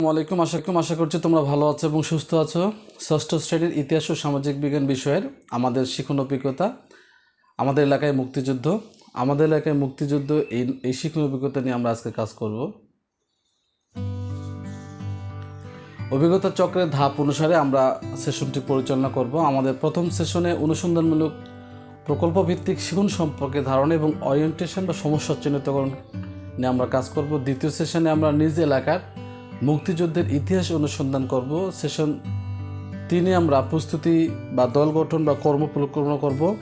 আসসালামাইকুম আশা আশা করছি তোমরা ভালো আছো এবং সুস্থ আছো। ষষ্ঠ শ্রেণির ইতিহাস ও সামাজিক বিজ্ঞান বিষয়ের আমাদের শিখন অভিজ্ঞতা, আমাদের এলাকায় মুক্তিযুদ্ধ। আমাদের এলাকায় মুক্তিযুদ্ধ, এই এই শিখন অভিজ্ঞতা নিয়ে আমরা আজকে কাজ করব। অভিজ্ঞতা চক্রের ধাপ অনুসারে আমরা সেশনটি পরিচালনা করব। আমাদের প্রথম সেশনে অনুসন্ধানমূলক প্রকল্প ভিত্তিক শিখন সম্পর্কে ধারণা এবং অরিয়েন্টেশন বা সমস্যা চিহ্নিতকরণ নিয়ে আমরা কাজ করব। দ্বিতীয় সেশনে আমরা নিজ এলাকার মুক্তিযুদ্ধের ইতিহাস অনুসন্ধান করব। সেশন তিনে আমরা প্রস্তুতি বা দল গঠন বা কর্ম পরিকল্পনা করব।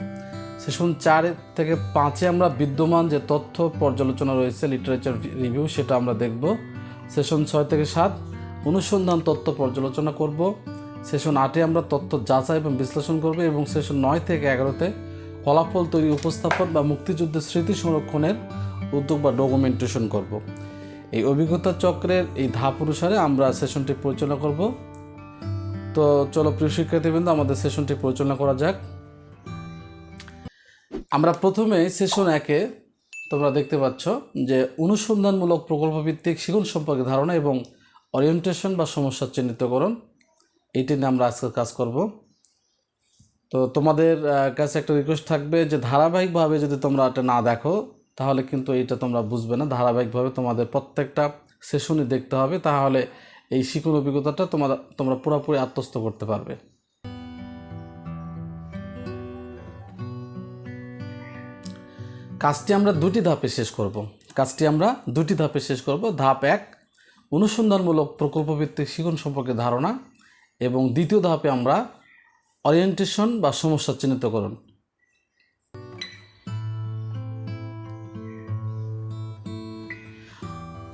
সেশন চার থেকে পাঁচে আমরা বিদ্যমান যে তথ্য পর্যালোচনা রয়েছে লিটারেচার রিভিউ সেটা আমরা দেখব। সেশন ছয় থেকে সাত, অনুসন্ধান তথ্য পর্যালোচনা করব। সেশন আটে আমরা তথ্য যাচাই এবং বিশ্লেষণ করব এবং সেশন নয় থেকে এগারোতে ফলাফল তৈরি উপস্থাপন বা মুক্তিযুদ্ধের স্মৃতি সংরক্ষণের উদ্যোগ বা ডকুমেন্টেশন করব। এই অভিজ্ঞতা চক্রের এই ধাপ অনুসারে আমরা সেশনটি পরিচালনা করব। তো চলো প্রিয় শিক্ষার্থীবৃন্দ, আমাদের সেশনটি পরিচালনা করা যাক। আমরা প্রথমে সেশন একে তোমরা দেখতে পাচ্ছ যে অনুসন্ধানমূলক প্রকল্প ভিত্তিক শিখন সম্পর্কে ধারণা এবং অরিয়েন্টেশন বা সমস্যা চিহ্নিতকরণ। এইটি নিয়ে আমরা আজকে কাজ করব। তো তোমাদের কাছে একটা রিকোয়েস্ট থাকবে যে ধারাবাহিকভাবে যদি তোমরা এটা না দেখো তাহলে কিন্তু এইটা তোমরা বুঝবে না। ধারাবাহিকভাবে তোমাদের প্রত্যেকটা সেশনই দেখতে হবে। তাহলে এই শিখন অভিজ্ঞতাটা তোমরা তোমরা পুরোপুরি আত্মস্থ করতে পারবে। কাজটি আমরা দুটি ধাপে শেষ করব। কাজটি আমরা দুটি ধাপে শেষ করব। ধাপ এক, অনুসন্ধানমূলক প্রকল্পভিত্তিক শিখন সম্পর্কে ধারণা এবং দ্বিতীয় ধাপে আমরা অরিয়েন্টেশন বা সমস্যা চিহ্নিতকরণ।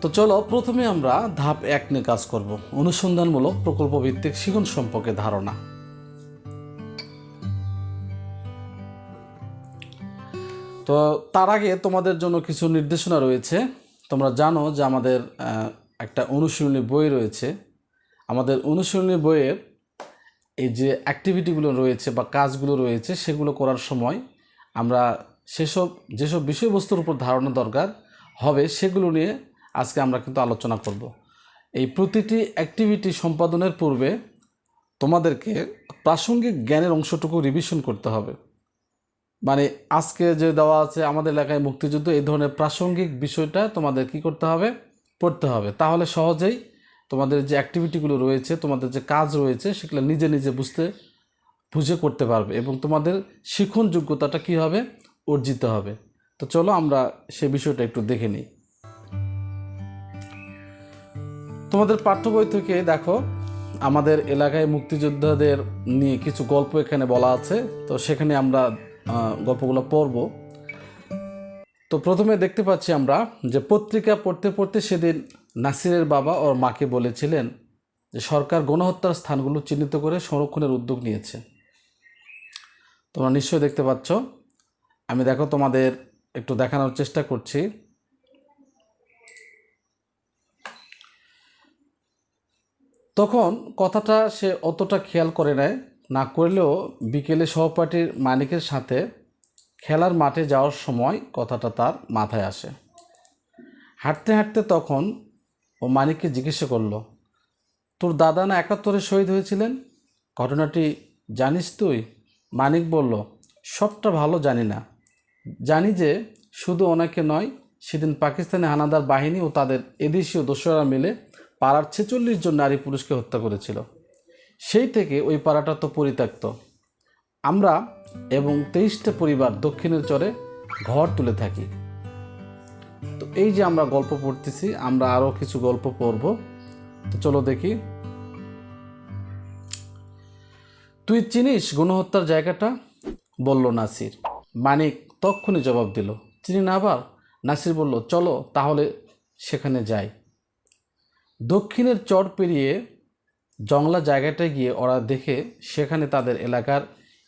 তো চলো, প্রথমে আমরা ধাপ এক নিয়ে কাজ করব। অনুসন্ধানমূলক প্রকল্প ভিত্তিক শিখন সম্পর্কে ধারণা। তো তার আগে তোমাদের জন্য কিছু নির্দেশনা রয়েছে। তোমরা জানো যে আমাদের একটা অনুশীলনী বই রয়েছে। আমাদের অনুশীলনী বইয়ের এই যে অ্যাক্টিভিটিগুলো রয়েছে বা কাজগুলো রয়েছে, সেগুলো করার সময় আমরা সেসব, যেসব বিষয়বস্তুর উপর ধারণা দরকার হবে, সেগুলো নিয়ে আজকে আমরা কিন্তু আলোচনা করব। এই প্রতিটি অ্যাক্টিভিটি সম্পাদনের পূর্বে তোমাদেরকে প্রাসঙ্গিক জ্ঞানের অংশটুকু রিভিশন করতে হবে। মানে আজকে যে দেওয়া আছে আমাদের এলাকায় মুক্তিযুদ্ধ, এই ধরনের প্রাসঙ্গিক বিষয়টা তোমাদের কি করতে হবে? পড়তে হবে। তাহলে সহজেই তোমাদের যে অ্যাক্টিভিটিগুলো রয়েছে, তোমাদের যে কাজ রয়েছে, সেগুলো নিজে নিজে বুঝতে, বুঝে করতে পারবে এবং তোমাদের শিখন যোগ্যতাটা কি হবে? অর্জিত হবে। তো চলো আমরা সে বিষয়টা একটু দেখে নিই। তোমাদের পাঠ্য বই থেকে দেখো, আমাদের এলাকায় মুক্তিযোদ্ধাদের নিয়ে কিছু গল্প এখানে বলা আছে। তো সেখানে আমরা গল্পগুলো পড়ব। তো প্রথমে দেখতে পাচ্ছি আমরা যে পত্রিকা পড়তে পড়তে সেদিন নাসিরের বাবা ওর মাকে বলেছিলেন যে সরকার গণহত্যার স্থানগুলো চিহ্নিত করে সংরক্ষণের উদ্যোগ নিয়েছে। তোমরা নিশ্চয়ই দেখতে পাচ্ছ। আমি দেখো তোমাদের একটু দেখানোর চেষ্টা করছি। তখন কথাটা সে অতটা খেয়াল করে নেয়, না করলেও বিকেলে সহপাঠীর মানিকের সাথে খেলার মাঠে যাওয়ার সময় কথাটা তার মাথায় আসে। হাঁটতে হাঁটতে তখন ও মানিককে জিজ্ঞাসা করল, তোর দাদা না একাত্তরে শহীদ হয়েছিলেন? ঘটনাটি জানিস তুই? মানিক বলল, সবটা ভালো জানি না। জানি যে শুধু ওনাকে নয়, সেদিন পাকিস্তানি হানাদার বাহিনী ও তাদের এদেশীয় দোসরা মিলে পাড়ার ছেচল্লিশ জন নারী পুরুষকে হত্যা করেছিল। সেই থেকে ওই পাড়াটা তো পরিত্যক্ত। আমরা এবং তেইশটা পরিবার দক্ষিণের চরে ঘর তুলে থাকি। তো এই যে আমরা গল্প পড়তেছি, আমরা আরও কিছু গল্প পড়ব। তো চলো দেখি। তুই চিনিস গণহত্যার জায়গাটা? বলল নাসির। মানিক তক্ষুনি জবাব দিল। চিনি না আবার? নাসির বলল, চলো তাহলে সেখানে যাই। দক্ষিণের চর পেরিয়ে জংলা জায়গাটায় গিয়ে ওরা দেখে সেখানে তাদের এলাকার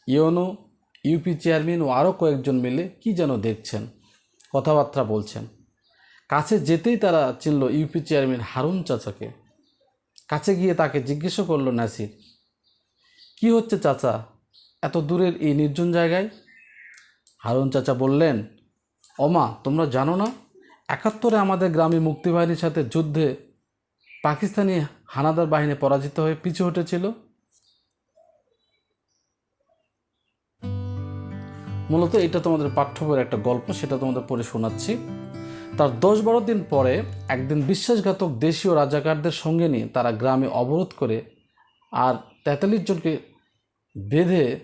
ইউনো ইউপি চেয়ারম্যান ও আরও কয়েকজন মিলে কি যেন দেখছেন, কথাবার্তা বলছেন। কাছে যেতেই তারা চিনল ইউপি চেয়ারম্যান হারুন চাচাকে। কাছে গিয়ে তাকে জিজ্ঞেস করল, নাসির, কি হচ্ছে চাচা? এত দূরের এই নির্জন জায়গায়? হারুন চাচা বললেন অমা তোমরা জানো না? একাত্তরে আমাদের গ্রামে মুক্তিবাহিনীর সাথে যুদ্ধে পাকিস্তানি হানাদার বাহিনী পরাজিত হয়ে পিছু হটেছিল। মূলত এটা তোমাদের পাঠ্য বইয়ের একটা গল্প, সেটা তোমাদের পড়ে শোনাচ্ছি। তার দশ বারো দিন পরে একদিন বিশ্বাসঘাতক দেশীয় রাজাকারদের সঙ্গে নিয়ে তারা গ্রামে অবরোধ করে আর তেতাল্লিশ জনকে বেঁধে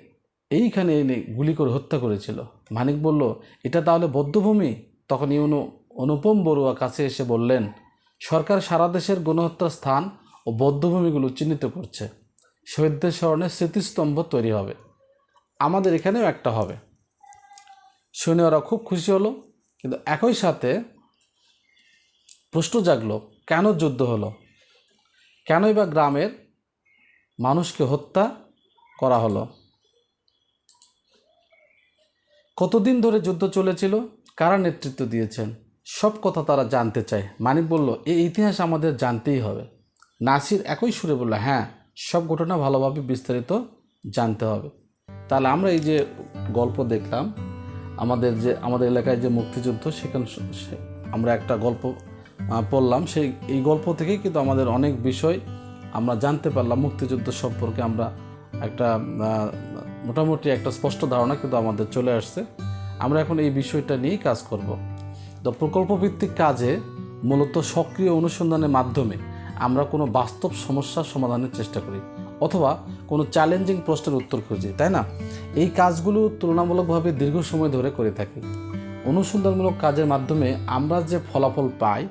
এইখানে এনে গুলি করে হত্যা করেছিল। মানিক বলল, এটা তাহলে বদ্ধভূমি? তখন ইউনু অনুপম বড়ুয়া কাছে এসে বললেন সরকার সারা দেশের গণহত্যার স্থান ও বদ্ধভূমিগুলো চিহ্নিত করছে। শহীদদের স্মরণে স্মৃতিস্তম্ভ তৈরি হবে। আমাদের এখানেও একটা হবে। শুনে ওরা খুব খুশি হলো, কিন্তু একই সাথে প্রশ্ন জাগলো, কেন যুদ্ধ হলো? কেনই বা গ্রামের মানুষকে হত্যা করা হলো? কতদিন ধরে যুদ্ধ চলেছিল? কারা নেতৃত্ব দিয়েছেন? সব কথা তারা জানতে চায়। মানিক বলল এই ইতিহাস আমাদের জানতেই হবে। নাসির একই সুরে বলল হ্যাঁ সব ঘটনা ভালোভাবে বিস্তারিত জানতে হবে। তাহলে আমরা এই যে গল্প দেখলাম, আমাদের যে, আমাদের এলাকায় যে মুক্তিযুদ্ধ, সেখানে আমরা একটা গল্প পড়লাম। সেই, এই গল্প থেকেই কিন্তু আমাদের অনেক বিষয় আমরা জানতে পারলাম। মুক্তিযুদ্ধ সম্পর্কে আমরা একটা মোটামুটি একটা স্পষ্ট ধারণা কিন্তু আমাদের চলে আসছে। আমরা এখন এই বিষয়টা নিয়েই কাজ করব। তো প্রকল্পভিত্তিক কাজে মূলত সক্রিয় অনুসন্ধানের মাধ্যমে আমরা কোনো বাস্তব সমস্যার সমাধানের চেষ্টা করি অথবা কোনো চ্যালেঞ্জিং প্রশ্নের উত্তর খুঁজি, তাই না? এই কাজগুলো তুলনামূলকভাবে দীর্ঘ সময় ধরে করে থাকি। অনুসন্ধানমূলক কাজের মাধ্যমে আমরা যে ফলাফল পাই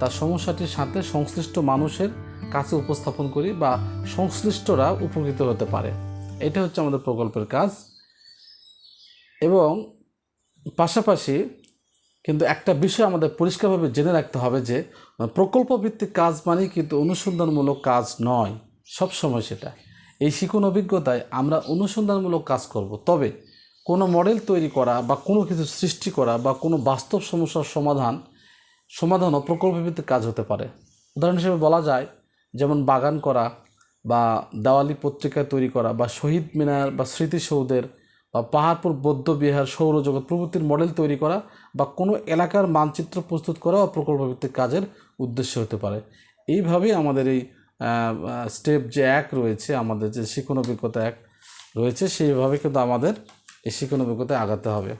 তার সমস্যাটির সাথে সংশ্লিষ্ট মানুষের কাছে উপস্থাপন করি বা সংশ্লিষ্টরা উপকৃত হতে পারে। এটা হচ্ছে আমাদের প্রকল্পের কাজ। এবং পাশাপাশি কিন্তু একটা বিষয় আমাদের পরিষ্কারভাবে জেনে রাখতে হবে যে প্রকল্প ভিত্তিক কাজ মানেই কিন্তু অনুসন্ধানমূলক কাজ নয়, সব সময় সেটা। এই শিখন অভিজ্ঞতায় আমরা অনুসন্ধানমূলক কাজ করব। তবে কোনো মডেল তৈরি করা বা কোনো কিছু সৃষ্টি করা বা কোনো বাস্তব সমস্যার সমাধান, সমাধানও প্রকল্প ভিত্তিক কাজ হতে পারে। উদাহরণ হিসেবে বলা যায়, যেমন বাগান করা বা দেওয়ালি পত্রিকা তৈরি করা বা শহীদ মিনার বা স্মৃতিসৌধের বা পাহাড়পুর বৌদ্ধ বিহার সৌরজগৎ প্রভৃতির মডেল তৈরি করা বা কোনো এলাকার মানচিত্র প্রস্তুত করা ও প্রকল্পভিত্তিক কাজের উদ্দেশ্য হতে পারে। এইভাবেই আমাদের এই স্টেপ যে এক রয়েছে, আমাদের যে শিক্ষণ অভিজ্ঞতা এক রয়েছে, সেইভাবে কিন্তু আমাদের এই শিক্ষণ অভিজ্ঞতায় আগাতে হবে।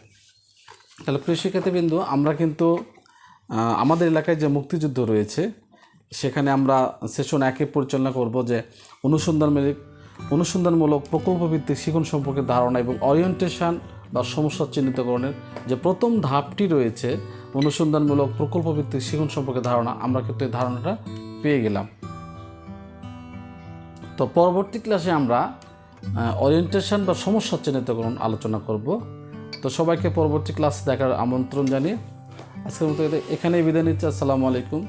তাহলে প্রিয় শিক্ষার্থীবৃন্দু, আমরা কিন্তু আমাদের এলাকায় যে মুক্তিযুদ্ধ রয়েছে, সেখানে আমরা সেশন একে পরিচালনা করব যে অনুসন্ধানমূলক অনুসন্ধানমূলক প্রকল্পভিত্তিক শিখন সম্পর্কে ধারণা এবং অরিয়েন্টেশন বা সমস্যা চিহ্নিতকরণের যে প্রথম ধাপটি রয়েছে, অনুসন্ধানমূলক প্রকল্পভিত্তিক শিখন সম্পর্কে ধারণা, আমরা কিন্তু এই ধারণাটা পেয়ে গেলাম। তো পরবর্তী ক্লাসে আমরা অরিয়েন্টেশন বা সমস্যা চিহ্নিতকরণ আলোচনা করব। তো সবাইকে পরবর্তী ক্লাস দেখার আমন্ত্রণ জানিয়ে আজকের মতো এখানেই বিদায় নিচ্ছি। আসসালামু আলাইকুম।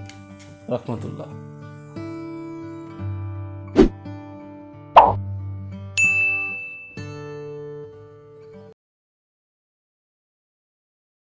রহমতুল্লাহ।